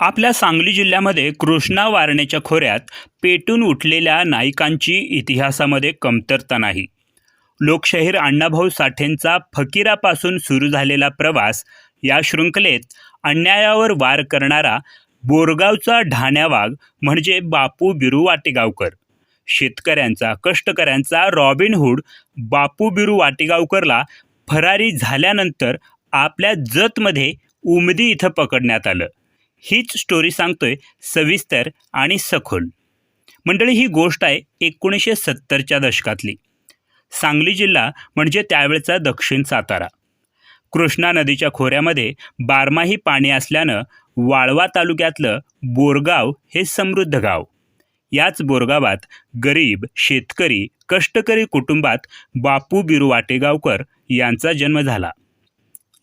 आपल्या सांगली जिल्ह्यामध्ये कृष्णा वारणेच्या खोऱ्यात पेटून उठलेल्या नायिकांची इतिहासामध्ये कमतरता नाही. लोकशाहीर अण्णाभाऊ साठेंचा फकीरापासून सुरू झालेला प्रवास या शृंखलेत अन्यायावर वार करणारा बोरगावचा ढाण्यावाग म्हणजे बापू बिरू वाटेगावकर. शेतकऱ्यांचा कष्टकऱ्यांचा रॉबिनहूड बापू बिरू वाटेगावकरला फरारी झाल्यानंतर आपल्या जतमध्ये उमदी इथं पकडण्यात आलं. हीच स्टोरी सांगतोय सविस्तर आणि सखोल. मंडळी ही गोष्ट आहे एकोणीसशे सत्तरच्या दशकातली. सांगली जिल्हा म्हणजे त्यावेळचा दक्षिण सातारा. कृष्णा नदीच्या खोऱ्यामध्ये बारमाही पाणी असल्यानं वाळवा तालुक्यातलं बोरगाव हे समृद्ध गाव. याच बोरगावात गरीब शेतकरी कष्टकरी कुटुंबात बापू बिरू वाटेगावकर यांचा जन्म झाला.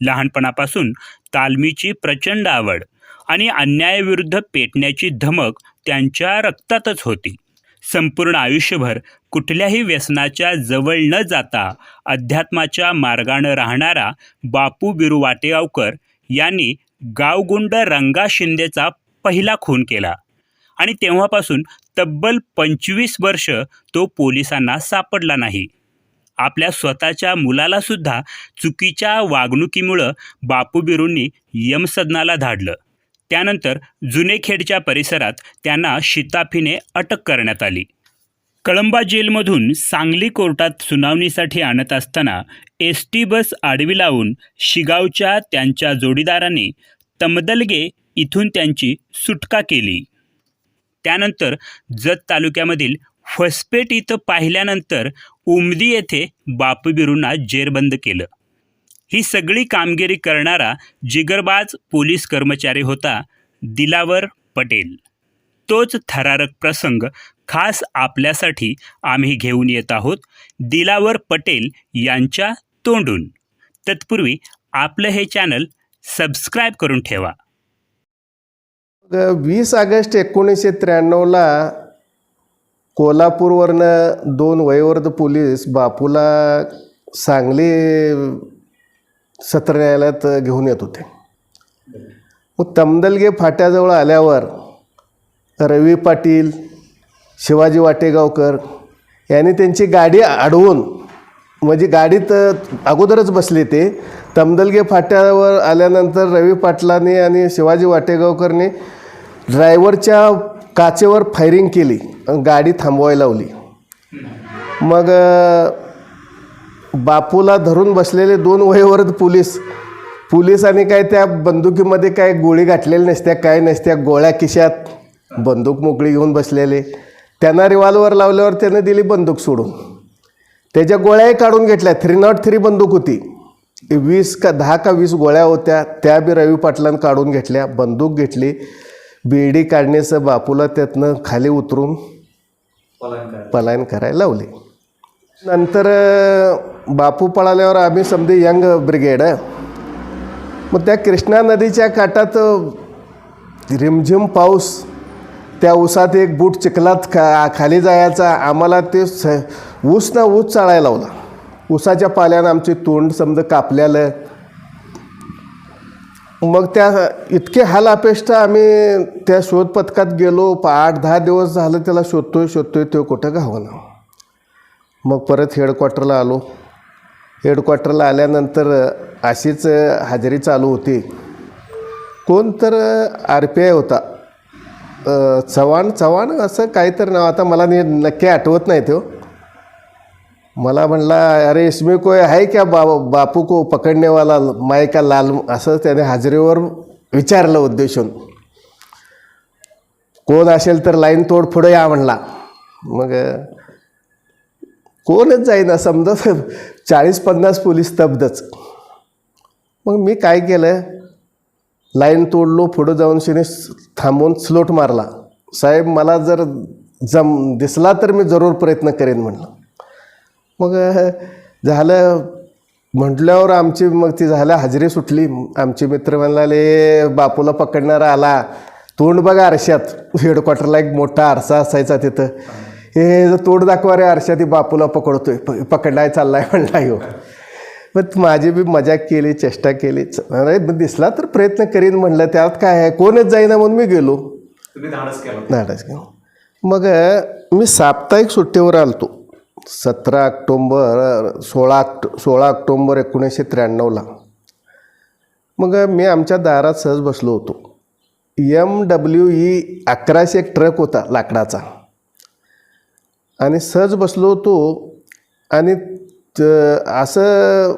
लहानपणापासून तालमीची प्रचंड आवड आणि अन्यायाविरुद्ध पेटण्याची धमक त्यांच्या रक्तातच होती. संपूर्ण आयुष्यभर कुठल्याही व्यसनाच्या जवळ न जाता अध्यात्माच्या मार्गानं राहणारा बापू बिरू वाटेगावकर यांनी गावगुंड रंगा शिंदेचा पहिला खून केला आणि तेव्हापासून तब्बल पंचवीस वर्ष तो पोलिसांना सापडला नाही. आपल्या स्वतःच्या मुलालासुद्धा चुकीच्या वागणुकीमुळं बापू बिरूंनी यमसदनाला धाडलं. त्यानंतर जुनेखेडच्या परिसरात त्यांना शिताफीने अटक करण्यात आली. कळंबा जेलमधून सांगली कोर्टात सुनावणीसाठी आणत असताना एस टी बस आडवी लावून शिगावच्या त्यांच्या जोडीदारांनी तमदलगे इथून त्यांची सुटका केली. त्यानंतर जत तालुक्यामधील फसपेट इथं पाहिल्यानंतर उमदी येथे बापबिरूंना जेरबंद केलं. ही सगळी कामगिरी करणारा जिगरबाज पोलीस कर्मचारी होता दिलावर पटेल. तोच थरारक प्रसंग खास आपल्यासाठी आम्ही घेऊन येत आहोत दिलावर पटेल यांच्या तोंडून. तत्पूर्वी आपलं हे चॅनल सबस्क्राईब करून ठेवा. वीस ऑगस्ट एकोणीसशे त्र्याण्णवला कोल्हापूरवरनं दोन वयोवृद्ध पोलीस बापूला सांगली सत्र न्यायालयात घेऊन येत होते. मग तमदलगे फाट्याजवळ आल्यावर रवी पाटील शिवाजी वाटेगावकर यांनी त्यांची गाडी अडवून म्हणजे गाडीत अगोदरच बसले ते. तमदलगे फाट्यावर आल्यानंतर रवी पाटलाने आणि शिवाजी वाटेगावकरने ड्रायव्हरच्या काचेवर फायरिंग केली आणि गाडी थांबवायला लावली. मग बापूला धरून बसलेले दोन वयोवृद्ध पोलीस. पोलिसांनी काय त्या बंदुकीमध्ये काय गोळी घातलेल्या नसत्या काय नसत्या गोळ्या खिशात बंदूक मोकळी घेऊन बसलेले. त्यांना रिव्हॉल्वर लावल्यावर त्यानं दिली बंदूक सोडून. त्याच्या गोळ्याही काढून घेतल्या. थ्री नॉट थ्री बंदूक होती. वीस का दहा का वीस गोळ्या होत्या. त्या बी रवी पाटलानं काढून घेतल्या. बंदूक घेतली. बेडी काढण्याचं बापूला त्यातनं खाली उतरून पलायन करायला लावले. नंतर बापू पळाल्यावर आम्ही समधी यंग ब्रिगेड. मग त्या कृष्णा नदीच्या काठात रिमझिम पाऊस त्या ऊसात एक बूट चिखलात खा खाली जायचा आम्हाला ते स ऊस ना ऊस चाळायला लावला. ऊसाच्या पाल्यानं आमचे तोंड समजा कापल्यालं. मग त्या इतके हाल अपेष्ट आम्ही त्या शोध पथकात गेलो. आठ दहा दिवस झालं त्याला शोधतोय शोधतोय तो कुठं गावना मग परत हेडक्वार्टरला आलो. हेडक्वार्टरला आल्यानंतर अशीच हजेरी चालू होती. कोण तर आर पी आय होता. चव्हाण चव्हाण असं काहीतरी नाव. आता मला नी नक्की आठवत नाही तो. मला म्हणला अरे इसमें कोय आहे क्या बा बापू को पकडणेवाला मायका माय का लाल? असं त्याने हाजरीवर विचारलं उद्देशून. कोण असेल तर लाईन तोड पुढे या म्हणला. मग कोणच जाईना. समजा चाळीस पन्नास पोलीस स्तब्धच. मग मी काय केलं लाईन तोडलो पुढं जाऊन शिने थांबवून स्लोट मारला. साहेब मला जर जम दिसला तर मी जरूर प्रयत्न करेन म्हणलं. मग झालं म्हटल्यावर आमची मग ती झालं हजेरी सुटली. आमचे मित्र म्हणाले बापूला पकडणारा आला. तोंड बघा आरशात. हेडक्वार्टरला एक मोठा आरसा असायचा तिथं. हे जर तोंड दाखवा रे आरशात ती बापूला पकडतोय. प पकडलाय चाललाय म्हणला ह्यो मग माझी बी मजाक केली चेष्टा केली. अरे दिसला तर प्रयत्न करीन म्हणलं त्यात काय आहे? कोणच जाईना म्हणून मी गेलो. धाडस केला. मग मी साप्ताहिक सुट्टीवर आलतो. सतरा ऑक्टोंबर सोळा ऑक्ट सोळा ऑक्टोंबर एकोणीसशे त्र्याण्णवला. मग मी आमच्या दारात सहज बसलो होतो. एम डब्ल्यू ई अकराशे एक ट्रक होता लाकडाचा. आणि सहज बसलो होतो आणि असं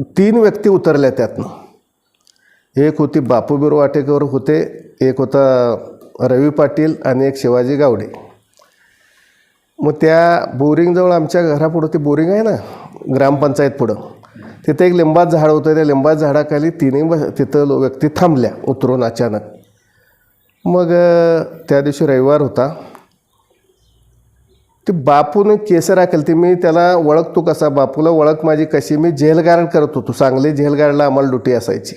तीन व्यक्ती उतरल्या त्यातनं. एक होती बापू बिरो वाटेकर होते एक होता रवी पाटील आणि एक शिवाजी गावडे. मग त्या बोरिंगजवळ आमच्या घरापुढं ते बोरिंग आहे ना ग्रामपंचायत पुढं तिथे एक लिंबात झाड होतं त्या लिंबात झाडाखाली तिन्ही तिथं लो- व्यक्ती थांबल्या उतरून अचानक. मग त्या दिवशी रविवार होता. ते बापूने केसरा राखेल ते मी त्याला ओळखतो कसा? बापूला ओळख माझी कशी? मी जेल करत होतो. सांगली झेलगार्डला आम्हाला ड्युटी असायची.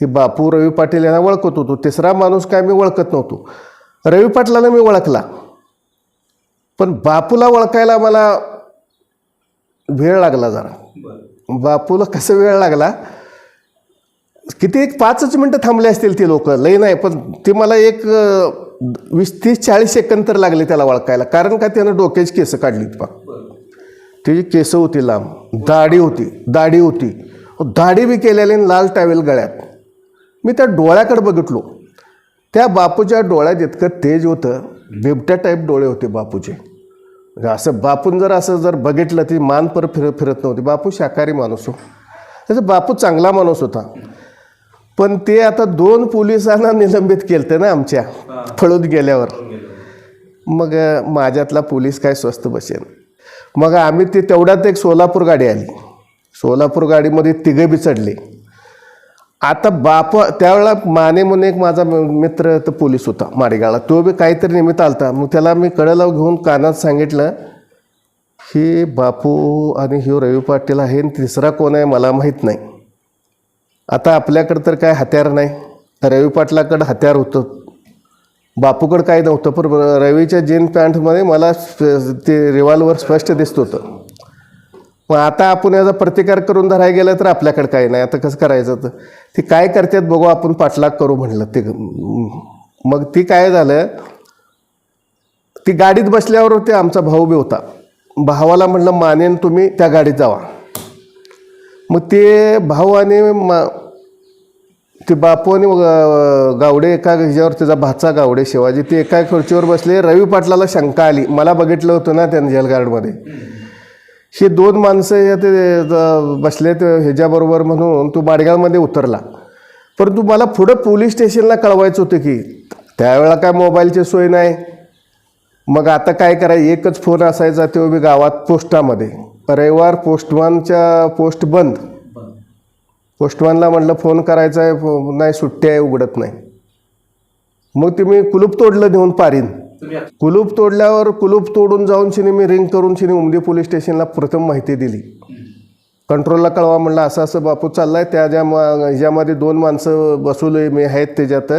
ही बापू रवी पाटील यांना ओळखत होतो. तिसरा माणूस काय? मी ओळखत नव्हतो. रवी पाटलाला मी ओळखला. पण बापूला ओळखायला मला वेळ लागला जरा. बापूला कसं वेळ लागला? किती एक पाचच मिनटं थांबले असतील ते लोक. लई नाही पण ती मला एक वीस तीस चाळीस सेकंद तर लागले त्याला वळखायला. कारण का त्यानं डोक्याची केसं काढलीत पा त्याची केसं होती लांब दाढी होती दाढी होती. दाढी बी केलेली आणि लाल टावेल गळ्यात. मी त्या डोळ्याकडे बघितलो. त्या बापूच्या डोळ्यात इतकं तेज होतं बिबट्या टाईप डोळे होते बापूचे. म्हणजे असं बापून जर असं जर बघितलं ती मान पर फिर फिरत नव्हती. बापू शाकाहारी माणूस हो. त्याचा बापू चांगला माणूस होता. पण ते आता दोन पोलिसांना निलंबित केलं ना आमच्या पळून गेल्यावर. मग माझ्यातला पोलीस काय स्वस्त बसेल? मग आम्ही ते तेवढ्यात एक सोलापूर गाडी आली. सोलापूर गाडीमध्ये तिघं बी चढले आता बाप त्यावेळेला माने म्हणून एक माझा मित्र तो पोलीस होता माडेगावला तो बी काहीतरी निमित्त आलता. मग त्याला मी कडेला घेऊन कानात सांगितलं ही बापू आणि ह्यो रवी पाटील आहे तिसरा कोण आहे मला माहीत नाही. आता आपल्याकडं तर काय हत्यार नाही. रवी पाटलाकडं हत्यार होतं. बापूकडं काय नव्हतं पण रवीच्या जीन पॅन्टमध्ये मला स्प- ते रिव्हॉल्वर स्पष्ट दिसत होतं. मग आता आपण याचा प्रतिकार करून धरायला गेलं तर आपल्याकडे काही नाही. आता कसं करायचं तर ते काय करतात बघू आपण पाठलाग करू म्हणलं. ते मग ती काय झालं? ती गाडीत बसल्यावर ते आमचा भाऊ बी होता. भावाला म्हणलं मानेन तुम्ही त्या गाडीत जावा. मग ते भाऊ आणि मा ते बापू आणि गावडे एका ह्याच्यावर त्याचा भाचा गावडे शिवाजी ते एका खुर्चीवर बसले. रवी पाटलाला शंका आली. मला बघितलं होतं ना त्या जेल गार्डमध्ये हे दोन माणसं ते बसले ह्याच्याबरोबर म्हणून तू बाडगावमध्ये उतरला. परंतु मला पुढं पोलीस स्टेशनला कळवायचं होतं की त्यावेळेला काय मोबाईलची सोय नाही. मग आता काय करायचं? एकच फोन असायचा तो बी गावात पोस्टामध्ये. रविवार पोस्टमॅनच्या पोस्ट बंद. पोस्टमॅनला म्हटलं फोन करायचा आहे नाही सुट्टी आहे उघडत नाही. मग ते मी कुलूप तोडलं नेऊन पारीन. कुलूप तोडल्यावर कुलूप तोडून जाऊन शिनी मी रिंग करून शिनी उमदी पोलीस स्टेशनला प्रथम माहिती दिली. कंट्रोलला कळवा म्हणलं असं असं बापू चाललाय त्या ज्या मा- ह्याच्यामध्ये दोन माणसं बसवले मी आहेत त्याच्यात.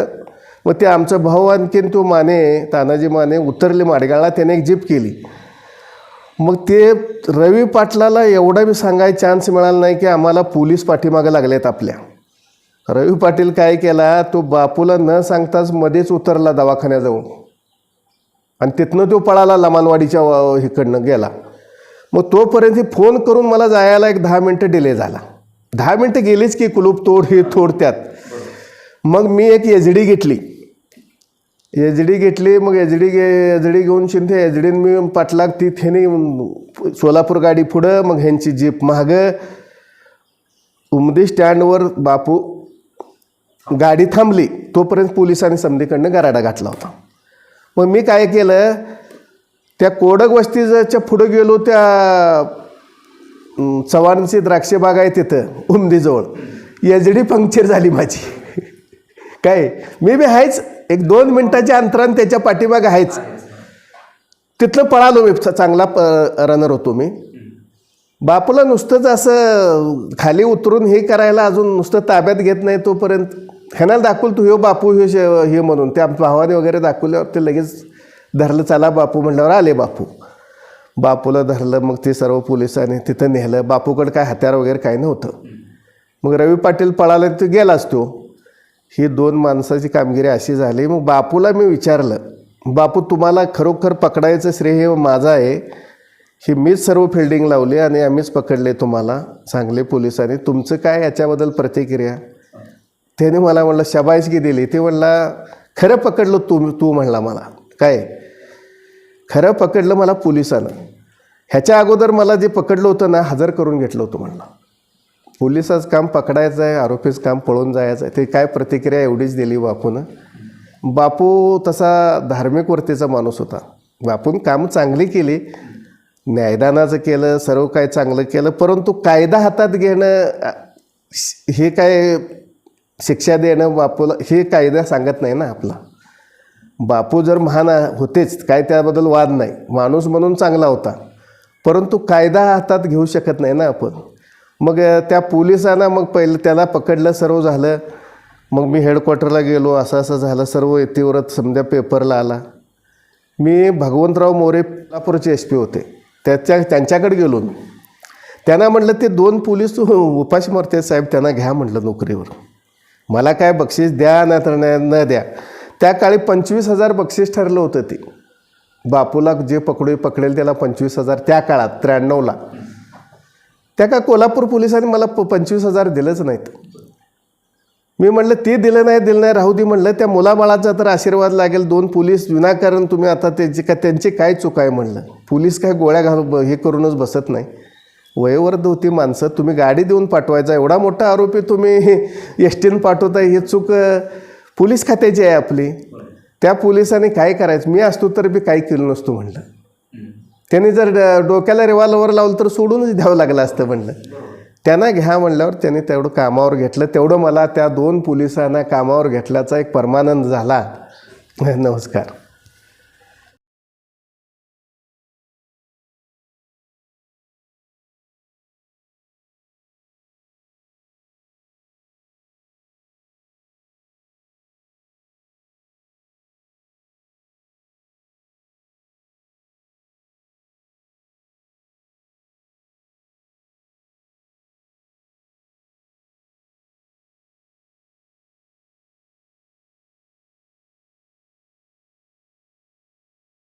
मग ते आमचं भाऊ आणखीन तो माने तानाजी माने उतरले माडगाळला त्याने एक जीप केली. मग ते रवी पाटलाला एवढा बी सांगाय चान्स मिळाला नाही की आम्हाला पोलीस पाठीमागं लागलेत आपल्या. रवी पाटील काय केला तो बापूला न सांगताच मध्येच उतरला दवाखान्याजवळ आणि तिथनं तो पळाला लमानवाडीच्या व- इकडनं गेला. मग तोपर्यंत फोन करून मला जायला एक दहा मिनटं डिले झाला. दहा मिनटं गेलीच की कुलूप तोड हे तोड त्यात. मग मी एक एच डी घेतली. एच डी घेतली मग एच डी घे एच डी घेऊन शिंदे एच डीन मी पाटलाग ती सोलापूर गाडी पुढं मग ह्यांची जीप महागं उमदी स्टँडवर बापू गाडी थांबली तोपर्यंत पोलिसांनी समधीकडनं गराडा घातला होता. मग मी काय केलं त्या कोडक वस्तीच्या पुढं गेलो त्या चव्हाणची द्राक्षे बाग आहे तिथं उमदीजवळ. डी पंक्चर झाली माझी. काय मी बी आहेच एक दोन मिनटाच्या अंतराने त्याच्या पाठीमाग आहेच. तिथलं पळालो मी चांगला प रनर होतो मी. बापूला नुसतंच असं खाली उतरून हे करायला अजून नुसतं ताब्यात घेत नाही तोपर्यंत. ह्याला दाखवलं तू ह्यो बापू ह्यो शे- हे म्हणून. त्या भावाने वगैरे दाखवल्यावर ते लगेच धरलं चला बापू म्हटल्यावर आले बापू. बापूला धरलं मग ते सर्व पोलिसांनी तिथं नेलं. बापूकडे काय हत्यार वगैरे काही नव्हतं. मग रवी पाटील पळाला तो गेलाच तो. ही दोन माणसाची कामगिरी अशी झाली. मग बापूला मी विचारलं बापू तुम्हाला खरोखर पकडायचं श्रेय हे माझं आहे. ही मीच सर्व फिल्डिंग लावली आणि आम्हीच पकडले तुम्हाला सांगले पोलिसांनी. तुमचं काय याच्याबद्दल प्रतिक्रिया? त्याने मला म्हणलं शबायसगी दिली. ते म्हणला खरं पकडलं तू तू म्हणला मला. काय? खरं पकडलं मला पोलिसानं. ह्याच्या अगोदर मला जे पकडलं होतं ना हजर करून घेतलं होतं म्हणलं. पोलिसाचं काम पकडायचं आहे आरोपीचं काम पळून जायचं आहे. ते काय प्रतिक्रिया एवढीच दिली बापूनं? बापू तसा धार्मिक वृत्तीचा माणूस होता. बापून काम चांगली केली. न्यायदानाचं केलं सर्व काय चांगलं केलं परंतु कायदा हातात घेणं हे काय शिक्षा देणं बापूला हे कायदा सांगत नाही ना आपला. बापू जर महान होतेच काय त्याबद्दल वाद नाही. माणूस म्हणून चांगला होता. परंतु कायदा हातात घेऊ शकत नाही ना आपण. मग त्या पोलिसांना मग पहिलं त्याला पकडलं सर्व झालं. मग मी हेडक्वार्टरला गेलो असं असं झालं सर्व येतीवरच समजा पेपरला आला. मी भगवंतराव मोरे कोल्हापूरचे एस पी होते. त्याच्या त्यांच्याकडे गेलो मी. त्यांना म्हटलं ते दोन पोलीस उपाशी मारते साहेब त्यांना घ्या म्हटलं नोकरीवर मला काय बक्षीस द्या ना तर न न द्या. त्या काळी पंचवीस हजार बक्षीस ठरलं होतं ते. बापूला जे पकडू पकडेल त्याला पंचवीस हजार त्या काळात त्र्याण्णवला. त्या का कोल्हापूर पोलिसांनी मला प पंचवीस हजार दिलंच नाहीत. मी म्हणलं ते दिलं नाही दिलं नाही राहू दे म्हणलं. त्या मुलाबाळाचा तर आशीर्वाद लागेल दोन पोलीस विनाकारण तुम्ही आता त्याची का त्यांची काय चूक आहे म्हणलं. पोलीस काय गोळ्या घालून हे करूनच बसत नाही. वयोवर्ध होती माणसं तुम्ही गाडी देऊन पाठवायचा एवढा मोठा आरोपी तुम्ही एस टीनं पाठवताय ही चूक पोलीस खात्याची आहे आपली. त्या पोलिसांनी काय करायचं? मी असतो तर बी काही केलं नसतो म्हणलं. त्यांनी जर ड- डोक्याला रिव्हॉल्वर लावलं तर सोडूनच द्यावं लागलं असतं म्हणलं. त्यांना घ्या म्हणल्यावर त्यांनी तेवढं कामावर घेतलं. तेवढं मला त्या दोन पोलिसांना कामावर घेतल्याचा एक परमानंद झाला. नमस्कार.